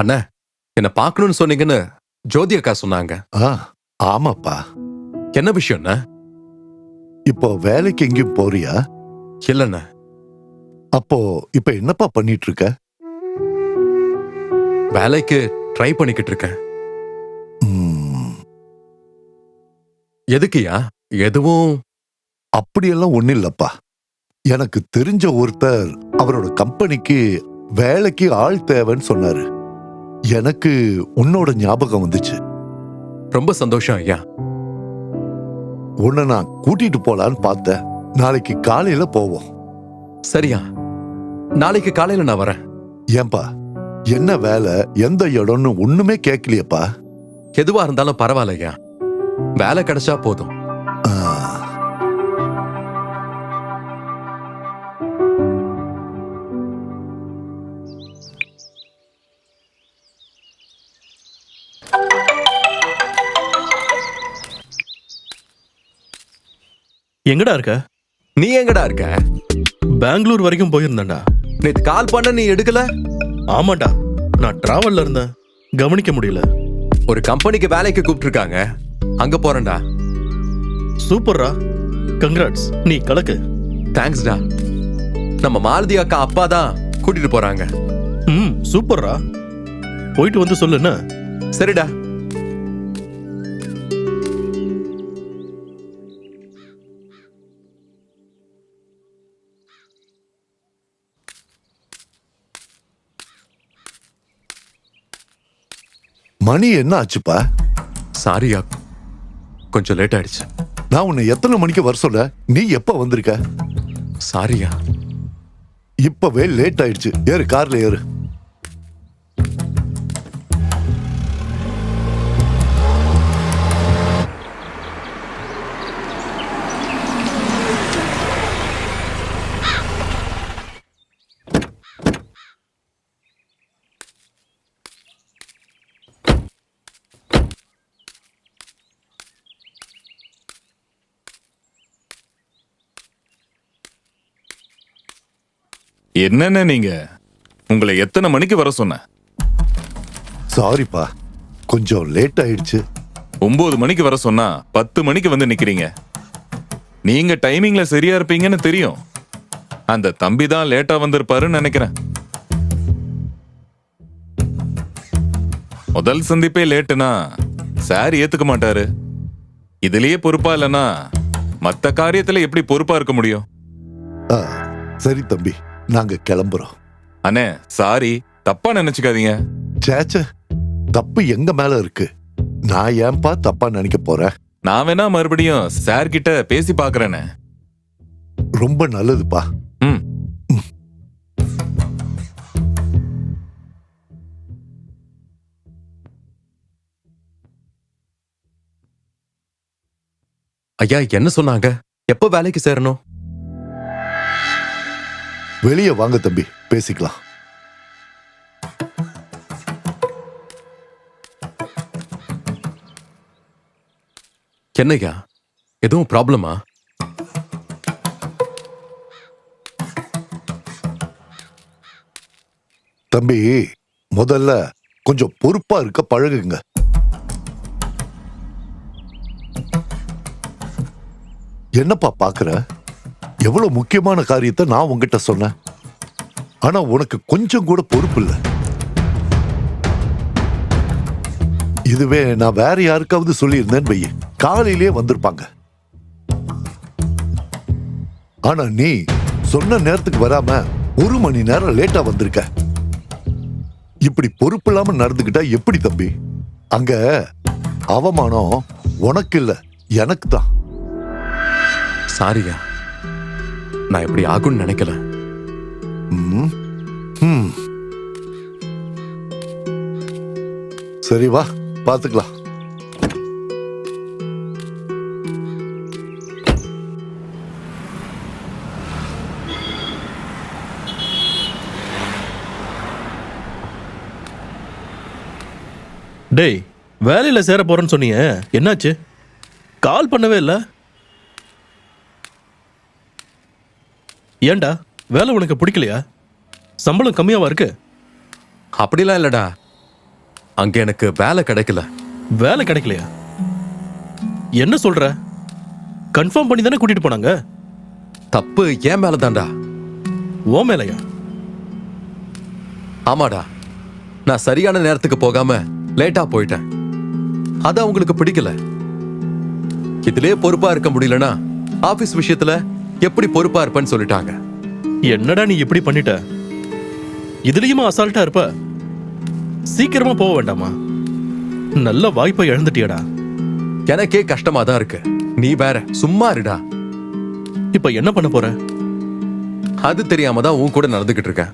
அண்ணா என்ன பார்க்கணும்னு சொன்னீங்கன்னு ஜோதி அக்கா சொன்னாங்க. ஆ ஆமாப்பா. என்ன விஷயம்ண்ணா இப்போ வேலைக்கு எங்கேயும் போறியா? இல்லண்ணா. அப்போ இப்ப என்னப்பா பண்ணிட்டு இருக்க வேலைக்கு ட்ரை பண்ணிக்கிட்டு இருக்கேன். ம், எதுக்குயா எதுவும்? அப்படியெல்லாம் ஒண்ணு இல்லப்பா. எனக்கு தெரிஞ்ச ஒருத்தர் அவரோட கம்பெனிக்கு வேலைக்கு ஆள் தேவைன்னு சொன்னாரு. எனக்கு உன்னோட ஞாபகம் வந்துச்சு. ரொம்ப சந்தோஷம் ஐயா. உன்னை நான் கூட்டிட்டு போலான்னு பார்த்தேன். நாளைக்கு காலையில போவோம். சரியா. நாளைக்கு காலையில நான் வரேன். ஏன்பா என்ன வேலை எந்த இடம்னு ஒண்ணுமே கேட்கலையப்பா எதுவா இருந்தாலும் பரவாயில்லையா வேலை கிடைச்சா போதும். ஆ, எங்கடா இருக்க? நீ எங்கடா இருக்க? பெங்களூர் வரைக்கும் போயிருந்தேன்டா. நேத்து கால் பண்ண நீ எடுக்கல? ஆமாடா நான் டிராவல்ல இருந்தேன். கவனிக்க முடியல. ஒரு கம்பெனிக்கு வேலைக்கு கூப்பிட்டுருக்காங்க. அங்க போறேன்டா. சூப்பர்ரா. கங்க்ராட்ஸ் நீ கலக்கு. தேங்க்ஸ்டா நம்ம மாலதி அக்கா அப்பா தான் கூட்டிட்டு போறாங்க. ம் சூப்பர்ரா. போயிட்டு வந்து சொல்லு என்ன? சரிடா. மணி என்ன ஆச்சுப்பா? சாரியா கொஞ்சம் லேட் ஆயிடுச்சு. நான் உன்னை எத்தனை மணிக்கு வர சொல்ல? நீ எப்ப வந்திருக்க? சாரியா இப்பவே லேட் ஆயிடுச்சு. ஏறு கார்ல ஏறு. என்னென்ன நீங்க? உங்களை எத்தனை மணிக்கு வர சொன்னேன்? சாரிப்பா கொஞ்சம் லேட் ஆயிடுச்சு. ஒன்பது மணிக்கு வர சொன்னா பத்து மணிக்கு வந்து நிக்கிறீங்க. நீங்க டைமிங்ல சரியா இருப்பீங்கன்னு தெரியும். அந்த தம்பி தான் லேட்டா வந்திருப்பாருன்னு நினைக்கிறேன். முதல் சந்திப்பே லேட்டுனா சார் ஏத்துக்க மாட்டாரு. இதுலயே பொறுப்பா இல்லனா மத்த காரியத்துல எப்படி பொறுப்பா இருக்க முடியும்? சரி தம்பி. நாங்க கிளம்புறோம். அண்ணே சாரி தப்பா நினைச்சுக்காதீங்க. சேச்சே தப்பு எங்க மேல இருக்கு? நான் ஏன்பா தப்பா நினைக்க போறேன் நான் வேணா மறுபடியும் சார் கிட்ட பேசி பாக்குறேனே. ரொம்ப நல்லதுப்பா. ம். ஐயா என்ன சொன்னாங்க? எப்போ வேலைக்கு சேரணும்? வெளியே வாங்க தம்பி பேசிக்கலாம். என்னய்யா? எதுவும் ப்ராப்ளமா? தம்பி முதல்ல கொஞ்சம் பொறுப்பா இருக்க பழகுங்க. என்னப்பா பாக்குற? எவ்வளோ முக்கியமான காரியத்தை நான் உங்ககிட்ட சொன்னேன். ஆனா உனக்கு கொஞ்சம் கூட பொறுப்பு இல்லை. இதுவே நான் வேற யாருக்காவது சொல்லியிருந்தேன்னு பைய காலையிலேயே வந்திருப்பாங்க. ஆனா நீ சொன்ன நேரத்துக்கு வராம ஒரு மணி நேரம் லேட்டா வந்திருக்க. இப்படி பொறுப்பு இல்லாம நடந்துகிட்டா எப்படி தம்பி? அங்க அவமானம் உனக்கு இல்ல எனக்கு தான். சாரியா நான் இப்படி ஆகும்னு நினைக்கல. சரி வா பாத்துக்கலாம். டேய் வேலையில சேர போறேன்னு சொன்னீங்க என்னாச்சு? கால் பண்ணவே இல்ல? ஏன்டா வேலை உனக்கு பிடிக்கலையா? சம்பளம் கம்மியாவா இருக்கு? அப்படிலாம் இல்லடா. அங்க எனக்கு வேலை கிடைக்கல. வேலை கிடைக்கலையா? என்ன சொல்ற? கன்ஃபார்ம் பண்ணி தானே கூட்டிட்டு போனாங்க? தப்பு ஏன் மேல தான்டா ஓ மேலையா? ஆமாடா. நான் சரியான நேரத்துக்கு போகாம லேட்டா போயிட்டேன். அது அவங்களுக்கு பிடிக்கல. இதுலயே பொறுப்பா இருக்க முடியலனா ஆபீஸ் விஷயத்துல எப்படி பொறுப்பா இருப்பேன்னு சொல்லிட்டாங்க. என்னடா நீ இப்படி பண்ணிட்ட? இதுலயுமா அசால்ட்டா இருப்ப? சீக்கிரமா போக வேண்டாமா? நல்ல வாய்ப்பை இழந்துட்டியடா. எனக்கே கஷ்டமா தான் இருக்கு. நீ வேற சும்மா இருடா. இப்ப என்ன பண்ண போற? அது தெரியாம தான் உன் கூட நடந்துகிட்டு இருக்கேன்.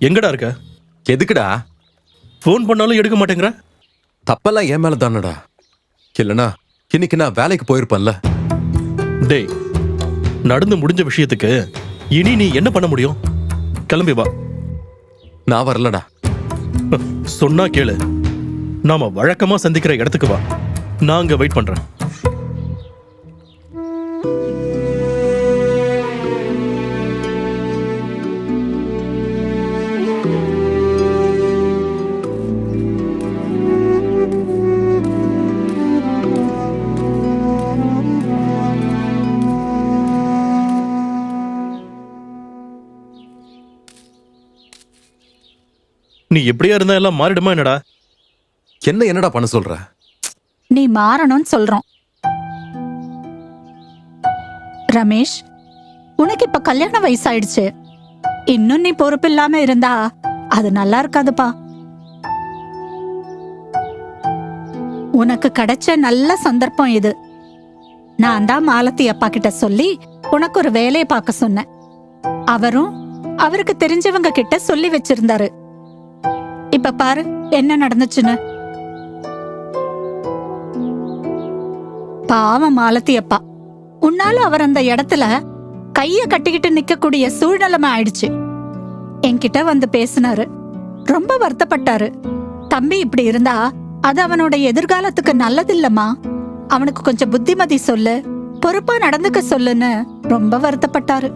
எங்கடா இருக்க? எதுக்குடா? ஃபோன் பண்ணாலும் எடுக்க மாட்டேங்கிற. தப்பெல்லாம் என் மேல தானடா. இல்லனா இன்னைக்கு நான் வேலைக்கு போயிருப்பேன்ல. டேய் நடந்து முடிஞ்ச விஷயத்துக்கு இனி நீ என்ன பண்ண முடியும்? கிளம்பி வா. நான் வரலடா. சொன்னா கேளு. நாம வழக்கமா சந்திக்கிற இடத்துக்கு வா. நான் அங்க வெயிட் பண்றேன். நீ எப்படியா இருந்தா எல்லாம் மாறிடுமா என்னடா? என்ன என்னடா பண்ண சொல்ற? நீ மாறணும்னு சொல்றோம். ரமேஷ் உனக்கு இப்ப கல்யாண வயசாயிடுச்சு. இன்னும் நீ பொறுப்பு இல்லாம இருந்தா அது நல்லா இருக்காதுப்பா. உனக்கு கிடைச்ச நல்ல சந்தர்ப்பம் இது. நான் தான் மாலத்தி அப்பா கிட்ட சொல்லி உனக்கு ஒரு வேலையை பார்க்க சொன்னேன். அவரும் அவருக்கு தெரிஞ்சவங்க கிட்ட சொல்லி வச்சிருந்தாரு. இப்ப பாரு என்ன நடந்துச்சுன்னு. பாவம் மாலத்தி அப்பா உன்னால அவர் அந்த இடத்துல கைய கட்டிக்கிட்டு நிக்கக்கூடிய சூழ்நிலைமை ஆயிடுச்சு. என்கிட்ட வந்து பேசினாரு. ரொம்ப வருத்தப்பட்டாரு. தம்பி இப்படி இருந்தா அது அவனோட எதிர்காலத்துக்கு நல்லதில்லம்மா. அவனுக்கு கொஞ்சம் புத்திமதி சொல்லு பொறுப்பா நடந்துக்க சொல்லுன்னு ரொம்ப வருத்தப்பட்டாரு.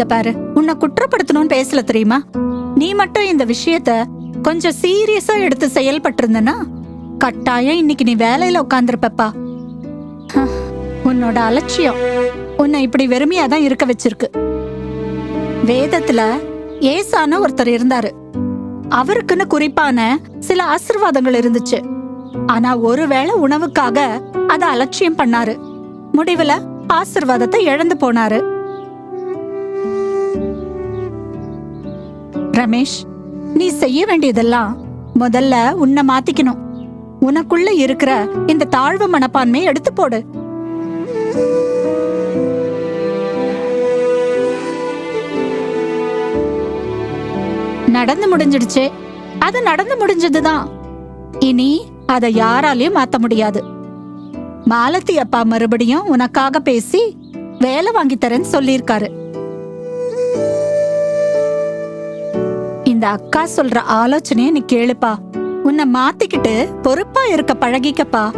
இத பாரு. உன்னை குற்றப்படுத்தணும்னு பேசல தெரியுமா? நீ மட்டும் இந்த விஷயத்த கொஞ்சம் சீரியஸா எடுத்து செயல்பட்டிருந்தனா? கட்டாயம் இன்னைக்கு நீ வேலையில உட்காந்துருப்பப்பா உன்னோட அலட்சியம். உன்னை இப்படி வெறுமையா தான் இருக்க வச்சிருக்கு. வேதத்துல ஏசான ஒருத்தர் இருந்தாரு. அவருக்குன்னு குறிப்பான சில ஆசிர்வாதங்கள் இருந்துச்சு. ஆனா ஒருவேளை உணவுக்காக அத அலட்சியம் பண்ணாரு. முடிவுல ஆசிர்வாதத்தை இழந்து போனாரு. ரமேஷ் நீ செய்ய வேண்டியதெல்லாம் முதல்ல உன்னை மாத்திக்கணும். உனக்குள்ள இருக்கிற இந்த தாழ்வு மனப்பான்மையை எடுத்து போடு. நடந்து முடிஞ்சிடுச்சு. அது நடந்து முடிஞ்சதுதான். இனி அதை யாராலையும் மாத்த முடியாது. மாலத்தி அப்பா மறுபடியும் உனக்காக பேசி வேலை வாங்கி தரேன்னு சொல்லியிருக்காரு. இந்த அக்கா சொல்ற ஆலோசனையை நீ கேளுப்பா. உன்னை மாத்திக்கிட்டு பொறுப்பா இருக்க பழகிக்கப்பா.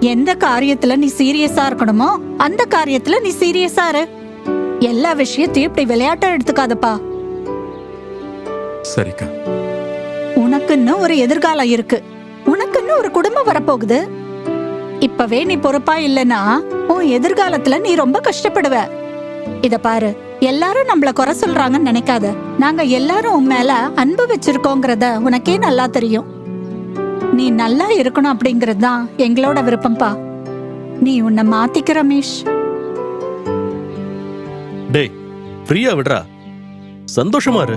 எந்த காரியத்துல நீ சீரியஸா இருக்கணுமோ அந்த காரியத்துல நீ சீரியஸா இரு. எல்லா விஷயத்தையும் இப்படி விளையாட்டா எடுத்துக்காதப்பா. சரிக்கா. உனக்குன்னு ஒரு எதிர்காலம் இருக்கு. நமக்குன்னு ஒரு குடும்பம் வரப்போகுது. இப்பவே நீ பொறுப்பா இல்லனா உன் எதிர்காலத்துல நீ ரொம்ப கஷ்டப்படுவ. இத பாரு எல்லாரும் நம்மள குறை சொல்றாங்கன்னு நினைக்காத. நாங்க எல்லாரும் உன் மேல அன்பு வச்சிருக்கோங்கிறத உனக்கே நல்லா தெரியும். நீ நல்லா இருக்கணும் அப்படிங்கிறது தான் எங்களோட விருப்பம்பா. நீ உன்னை மாத்திக்க ரமேஷ். டேய் ஃப்ரீயா விடுறா. சந்தோஷமா இரு.